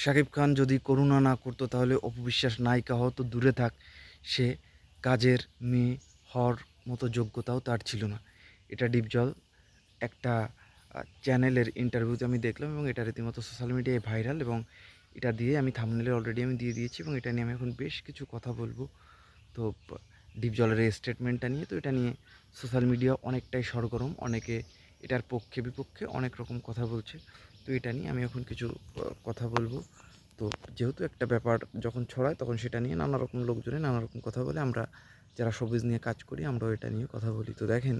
শাকিব খান যদি করুণা না করতো, তাহলে অপবিশ্বাস নায়িকা হতো দূরে থাক। সে কাজের মেয়ে হওয়ার মতো যোগ্যতাও তার ছিল না। এটা ডিপজল একটা চ্যানেলের ইন্টারভিউতে আমি দেখলাম এবং এটা রীতিমতো সোশ্যাল মিডিয়ায় ভাইরাল এবং এটা দিয়ে আমি থামনেলে অলরেডি আমি দিয়ে দিয়েছি এবং এটা নিয়ে আমি এখন বেশ কিছু কথা বলব। তো ডিপজলের এই স্টেটমেন্টটা নিয়ে। তো এটা নিয়ে সোশ্যাল মিডিয়া অনেকটাই সরগরম। অনেকে এটার পক্ষে বিপক্ষে অনেক রকম কথা বলছে। তো এটা নিয়ে আমি এখন কিছু কথা বলব। তো যেহেতু একটা ব্যাপার যখন ছড়ায় তখন সেটা নিয়ে নানা রকম লোকজনে নানা রকম কথা বলে আমরা যারা সবুজ নিয়ে কাজ করি আমরাও এটা নিয়ে কথা বলি। তো দেখেন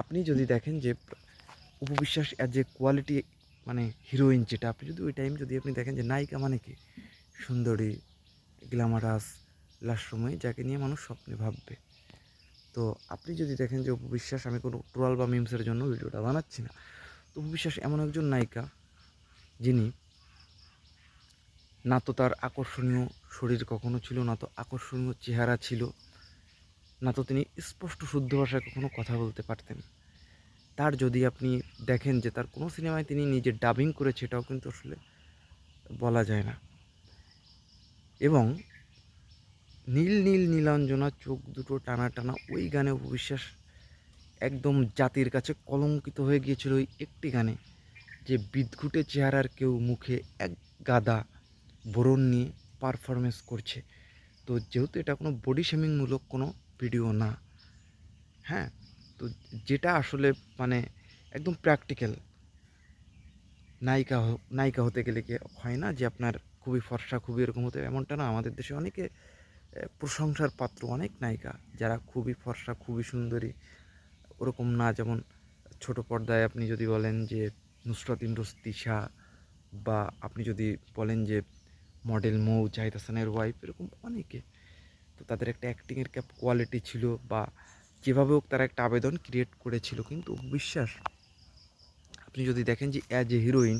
আপনি যদি দেখেন যে উপবিশ্বাস অ্যাজ এ কোয়ালিটি মানে হিরোইন যেটা, আপনি যদি ওই টাইম যদি আপনি দেখেন যে নায়িকা মানে কি? সুন্দরী গ্ল্যামারাস লাস্যময়ী, যাকে নিয়ে মানুষ স্বপ্নে ভাববে। তো আপনি যদি দেখেন যে উপবিশ্বাস, আমি কোনো ট্রোয়াল বা মিমসের জন্য ভিডিওটা বানাচ্ছি না। তো উপবিশ্বাস এমন একজন নায়িকা যিনি না তো তার আকর্ষণীয় শরীর কখনো ছিল, না তো আকর্ষণীয় চেহারা ছিল, না তো তিনি স্পষ্ট শুদ্ধ ভাষায় কখনো কথা বলতে পারতেন। তার যদি আপনি দেখেন যে তার কোনো সিনেমায় তিনি নিজে ডাবিং করেছে, এটাও কিন্তু আসলে বলা যায় না। এবং নীল নীল নীলাঞ্জনা চোখ দুটো টানা টানা ওই গানে উপবিশ্বাস একদম জাতির কাছে কলঙ্কিত হয়ে গিয়েছিল ওই একটি গানে, যে বিদঘুটে চেহারার কেউ মুখে এক গাদা বোরন নিয়ে পারফরমেন্স করছে। তো যেহেতু এটা কোনো বডি শেমিংমূলক কোনো ভিডিও না হ্যাঁ? তো যেটা আসলে মানে একদম প্র্যাকটিক্যাল নায়িকা নায়িকা হতে গেলে কি হয় না যে আপনার খুবই ফর্সা, খুবই এরকম হতে এমনটা না, আমাদের দেশে অনেকে প্রশংসার পাত্র অনেক নায়িকা, যারা খুবই ফর্সা, খুবই সুন্দরী ওরকম না, যেমন ছোট পর্দায় আপনি যদি বলেন যে নুসরাত ইমরোজ তিশা বা আপনি যদি বলেন যে মডেল মৌ, জাহিদ হাসানের ওয়াইফ এরকম অনেকে। তো তাদের একটা অ্যাক্টিংয়ের ক্যাপ কোয়ালিটি ছিল বা যেভাবে হোক তারা একটা আবেদন ক্রিয়েট করেছিল। কিন্তু বিশ্বাস আপনি যদি দেখেন যে অ্যাজ এ হিরোইন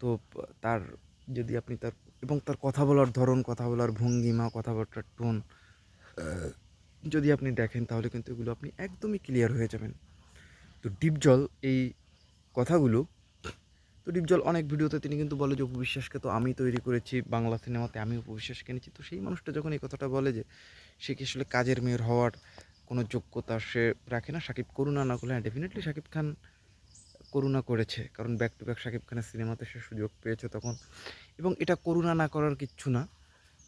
তো তার যদি আপনি তার, এবং তার কথা বলার ধরন, কথা বলার ভঙ্গিমা, কথাবার্তার টোন যদি আপনি দেখেন, তাহলে কিন্তু এগুলো আপনি একদমই ক্লিয়ার হয়ে যাবেন। তো ডিপ জল এই কথাগুলো, তো ডিপ জল অনেক ভিডিওতে তিনি কিন্তু বলে যে, উপবিশ্বাসকে তো আমি তৈরি করেছি, বাংলা সিনেমাতে আমি উপবিশ্বাসকে এনেছি। তো সেই মানুষটা যখন এই কথাটা বলে যে, সে কি আসলে কাজের মেয়ের হওয়ার কোনো যোগ্যতা সে রাখে না? সাকিব করুণা না করলে হ্যাঁ ডেফিনেটলি সাকিব খান করুণা করেছে। কারণ ব্যাক টু ব্যাক সাকিব খানের সিনেমাতে সে সুযোগ পেয়েছে তখন। এবং এটা করুণা না করার কিচ্ছু না।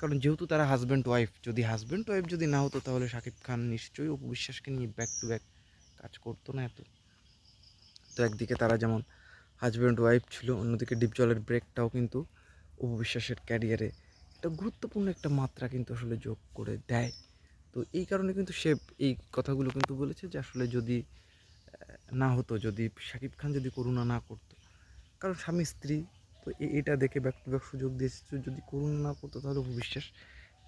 কারণ যেহেতু তারা হাজব্যান্ড ওয়াইফ যদি হাজব্যান্ড ওয়াইফ যদি না হতো তাহলে শাকিব খান নিশ্চয়ই উপবিশ্বাসকে নিয়ে ব্যাক টু ব্যাক কাজ করতো না এত। তো একদিকে তারা যেমন হাজব্যান্ড ওয়াইফ ছিল, অন্যদিকে ডিপজলের ব্রেকটাও কিন্তু উপবিশ্বাসের ক্যারিয়ারে একটা গুরুত্বপূর্ণ একটা মাত্রা কিন্তু আসলে যোগ করে দেয়। তো এই কারণে কিন্তু সে এই কথাগুলো কিন্তু বলেছে যে আসলে যদি না হতো, যদি শাকিব খান যদি করুণা না করতো, কারণ স্বামী, স্ত্রী তো এটা দেখে ব্যাক সুযোগ দিয়েছে যদি করুন না করতো তাহলে বিশ্বাস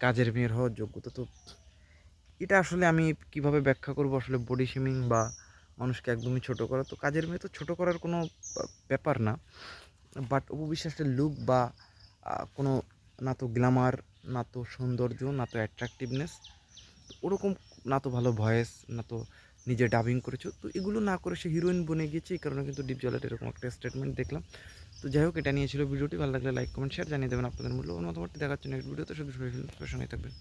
কাজের মেয়ের হওয়ার যোগ্যতা। তো এটা আসলে আমি কীভাবে ব্যাখ্যা করব? আসলে বডি শেমিং বা মানুষকে একদমই ছোট করা। তো কাজের মেয়ে তো ছোট করার কোনো ব্যাপার না। বাট অপবিশ্বাসের লুক বা কোনো, না তো গ্ল্যামার না তো সৌন্দর্য, না তো অ্যাট্রাকটিভনেস ওরকম না তো ভালো ভয়েস, না তো নিজে ডাবিং করেছ। তো এগুলো না করে সে হিরোইন বনে গিয়েছে। এই কারণে কিন্তু ডিপ জলের এরকম একটা স্টেটমেন্ট দেখলাম। তো যাই হোক, এটা নিয়ে ছিল ভিডিওটি। ভালো লাগলে লাইক কমেন্ট শেয়ার জানিয়ে দেবেন। আপনাদের মূল্যবান মতামতটি দেখার জন্য ভিডিওতে শুধু সঙ্গে থাকবেন।